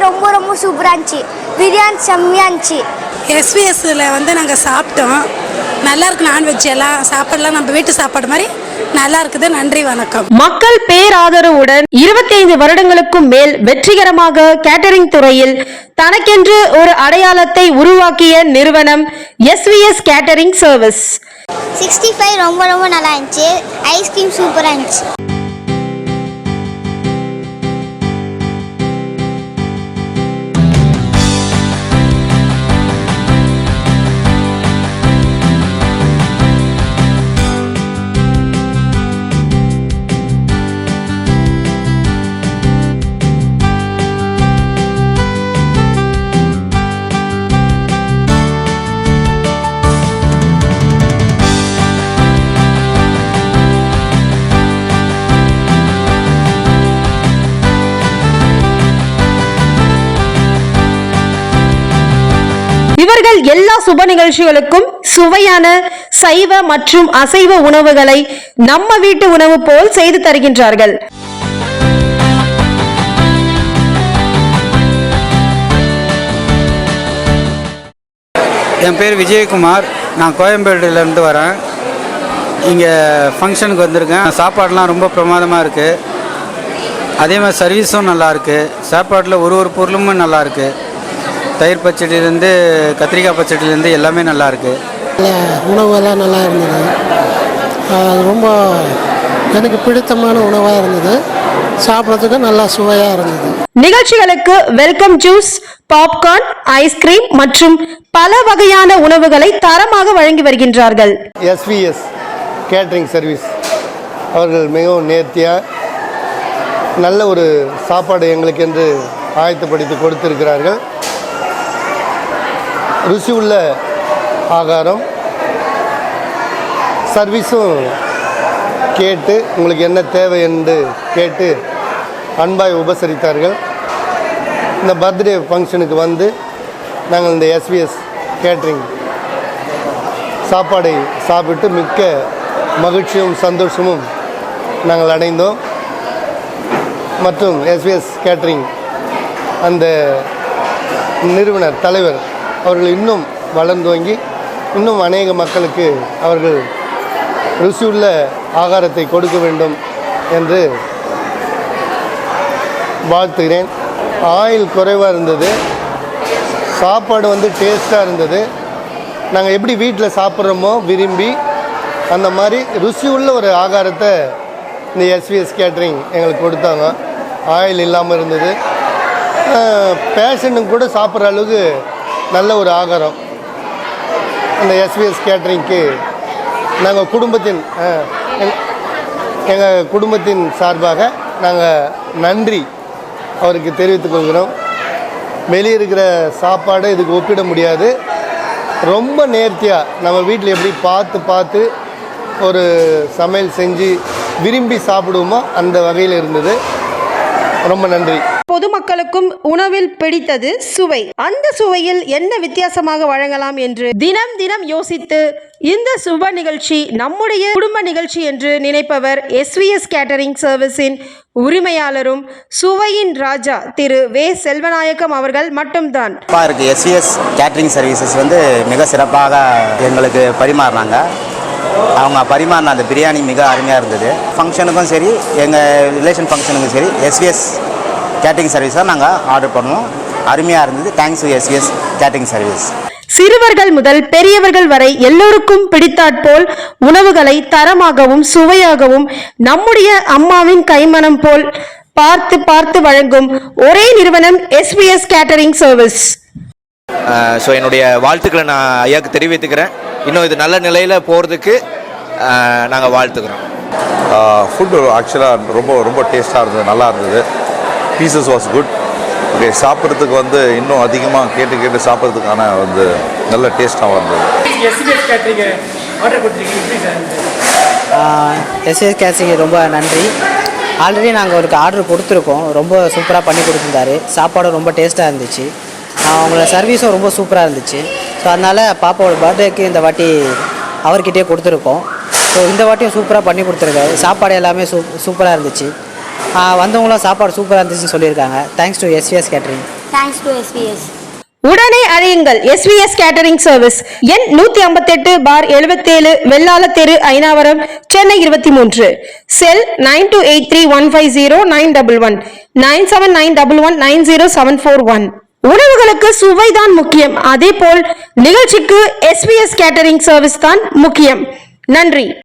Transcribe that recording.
ரொம்ப சூப்பராக இருந்துச்சு. பிரியாணி செம்மையாக இருந்துச்சு. எஸ்விஎஸ்ல வந்து நாங்கள் சாப்பிட்டோம். நல்லா இருக்கு நான்வெஜ் எல்லாம். சாப்பாடுலாம் நம்ம வீட்டு சாப்பாடு மாதிரி நல்லா இருக்குது. நன்றி வணக்கம். மக்கள் பேராதரவுடன் 25 வருடங்களுக்கும் மேல் வெற்றிகரமாக கேட்டரிங் துறையில் தனக்கென்று ஒரு அடையாளத்தை உருவாக்கிய நிறுவனம் SVS catering service sixty five ரொம்ப ரொம்ப நல்லா இருந்துச்சு. ஐஸ்கிரீம் சூப்பராக இருந்துச்சு. இவர்கள் எல்லா சுப நிகழ்ச்சிகளுக்கும் சுவையான சைவ மற்றும் அசைவ உணவுகளை நம்ம வீட்டு உணவு போல் செய்து தருகின்றார்கள். என் பேர் விஜயகுமார். நான் கோயம்பேடுலேருந்து வரேன். இங்கே ஃபங்க்ஷனுக்கு வந்திருக்கேன். சாப்பாடெலாம் ரொம்ப பிரமாதமாக இருக்குது அதே மாதிரி சர்வீஸும் நல்லாயிருக்கு சாப்பாட்டில் ஒரு ஒரு பொருளும் நல்லாயிருக்கு தயிர் பச்சடியிலேருந்து கத்திரிக்காய் பச்சடியிலேருந்து எல்லாமே நல்லா இருக்கு. நல்ல உணவெல்லாம் நல்லா இருந்தது. அது ரொம்ப எனக்கு பிடித்தமான உணவாக இருந்தது. சாப்பிட்றதுக்கு நல்லா சுவையாக இருந்தது. நிகழ்ச்சிகளுக்கு வெல்கம் ஜூஸ் பாப்கார்ன் ஐஸ்கிரீம் மற்றும் பல வகையான உணவுகளை தரமாக வழங்கி வருகின்றார்கள். எஸ்விஎஸ் கேட்ரிங் சர்வீஸ் அவர்கள் மிகவும் நேர்த்தியாக நல்ல ஒரு சாப்பாடு எங்களுக்கென்று ஆயத்தப்படுத்தி கொடுத்திருக்கிறார்கள். ருசி உள்ள ஆகாரம். சர்வீஸும் கேட்டு உங்களுக்கு என்ன தேவை என்று கேட்டு அன்பாய் உபசரித்தார்கள். இந்த பர்த்டே ஃபங்க்ஷனுக்கு வந்து நாங்கள் இந்த எஸ்விஎஸ் கேட்ரிங் சாப்பாடை சாப்பிட்டு மிக்க மகிழ்ச்சியும் சந்தோஷமும் நாங்கள் அடைந்தோம். மற்றும் எஸ்விஎஸ் கேட்ரிங் அந்த நிறுவனர் தலைவர் அவர்கள் இன்னும் வளர்ந்தோங்கி இன்னும் அநேக மக்களுக்கு அவர்கள் ருசியுள்ள ஆகாரத்தை கொடுக்க வேண்டும் என்று வாழ்த்துகிறேன். ஆயில் குறைவாக இருந்தது. சாப்பாடு வந்து டேஸ்ட்டாக இருந்தது. நாங்கள் எப்படி வீட்டில் சாப்பிட்றோமோ விரும்பி அந்த மாதிரி ருசி உள்ள ஒரு ஆகாரத்தை இந்த எஸ்விஎஸ் கேட்ரிங் எங்களுக்கு கொடுத்தாங்க. ஆயில் இல்லாமல் இருந்தது. பேஷண்ட்டுங்க கூட சாப்பிட்ற அளவுக்கு நல்ல ஒரு ஆகாரம். அந்த எஸ்விஎஸ் கேட்ரிங்க்கு நாங்கள் குடும்பத்தின் எங்கள் குடும்பத்தின் சார்பாக நாங்கள் நன்றி அவருக்கு தெரிவித்துக் கொள்கிறோம். வெளியே இருக்கிற சாப்பாடு இதுக்கு ஒப்பிட முடியாது. ரொம்ப நேர்த்தியாக நம்ம வீட்டில் எப்படி பார்த்து பார்த்து ஒரு சமையல் செஞ்சு விரும்பி சாப்பிடுவோமோ அந்த வகையில் இருந்தது. ரொம்ப நன்றி. பொதுமக்களுக்கும் உணவில் பிடித்தது சுவை. அந்த சுவையில் என்ன வித்தியாசமாக வழங்கலாம் என்று தினம் தினம் யோசித்து இந்த சுப நிகழ்ச்சி நம்முடைய குடும்ப நிகழ்ச்சி என்று நினைப்பவர் எஸ்விஎஸ் கேட்டரிங் சர்வீஸின் உரிமையாளரும் சுவையின் ராஜா திரு வே செல்வநாயகம் அவர்கள் மட்டும்தான். சிறப்பாக எஸ்விஎஸ் கேட்ரிங் சர்வீசஸ் வந்து மிக சிறப்பாக எங்களுக்கு பரிமாறினாங்க. அவங்க பரிமாறின அந்த பிரியாணி மிக அருமையாக இருந்தது. ஃபங்க்ஷனுக்கும் சரி எங்கள் ரிலேஷன் ஃபங்க்ஷனுக்கும் சரி எஸ்விஎஸ் கேட்ரிங் சர்வீஸ் தான் நாங்கள் ஆர்டர் பண்ணுவோம். அருமையாக இருந்தது. Thanks to SVS catering service சிறுவர்கள் முதல் பெரியவர்கள் வரை எல்லோருக்கும் பிடித்தாற்போல் உணவுகளை தரமாகவும் சுவையாகவும் நம்முடைய அம்மாவின் கைமணம் போல் பார்த்து பார்த்து வழங்கும் ஒரே நிறுவனம் எஸ்பிஎஸ் கேட்டரிங் சர்வீஸ் ஸோ என்னுடைய வாழ்த்துக்களை நான் ஐயாவுக்கு தெரிவித்துக்கிறேன். இன்னும் இது நல்ல நிலையில் போகிறதுக்கு நாங்கள் வாழ்த்துக்கிறோம். ஃபுட்டு ஆக்சுவலாக ரொம்ப ரொம்ப டேஸ்ட்டாக இருந்தது நல்லா இருந்தது. பீசஸ் வாஸ் குட் ஓகே சாப்பிட்றதுக்கு வந்து இன்னும் அதிகமாக கேட்டு கேட்டு சாப்பிட்றதுக்கான வந்து நல்ல டேஸ்ட்டாகவும் இருந்தது? எஸ்எஸ் கேசிக்கு ரொம்ப நன்றி. ஆல்ரெடி நாங்கள் அவருக்கு ஆர்டர் கொடுத்துருக்கோம். ரொம்ப சூப்பராக பண்ணி கொடுத்துருந்தாரு. சாப்பாடும் ரொம்ப டேஸ்ட்டாக இருந்துச்சு. அவங்களோட சர்வீஸும் ரொம்ப சூப்பராக இருந்துச்சு. ஸோ அதனால் பாப்பாவோட பர்த்டேக்கு இந்த வாட்டி அவர்கிட்டயே கொடுத்துருக்கோம். ஸோ இந்த வாட்டியும் சூப்பராக பண்ணி கொடுத்துருக்காரு. சாப்பாடு எல்லாமே சூ சூப்பராக இருந்துச்சு. வந்தவங்களும் சாப்பாடு சூப்பராக இருந்துச்சுன்னு சொல்லியிருக்காங்க. Thanks to SVS catering thanks to SPS உடனே அழையுங்கள் எஸ்விஎஸ் கேட்டரிங் சர்வீஸ் எண் நூத்தி ஐம்பத்தெட்டு பார் எழுபத்தேழு வெள்ளாள தெரு ஐநாவரம் சென்னை இருபத்தி மூன்று. Cell nine two eight three one five zero nine double one nine seven nine double one nine zero seven four one உணவுகளுக்கு சுவைதான் முக்கியம். அதே போல் நிகழ்ச்சிக்கு எஸ்விஎஸ் கேட்டரிங் சர்வீஸ் தான் முக்கியம். நன்றி.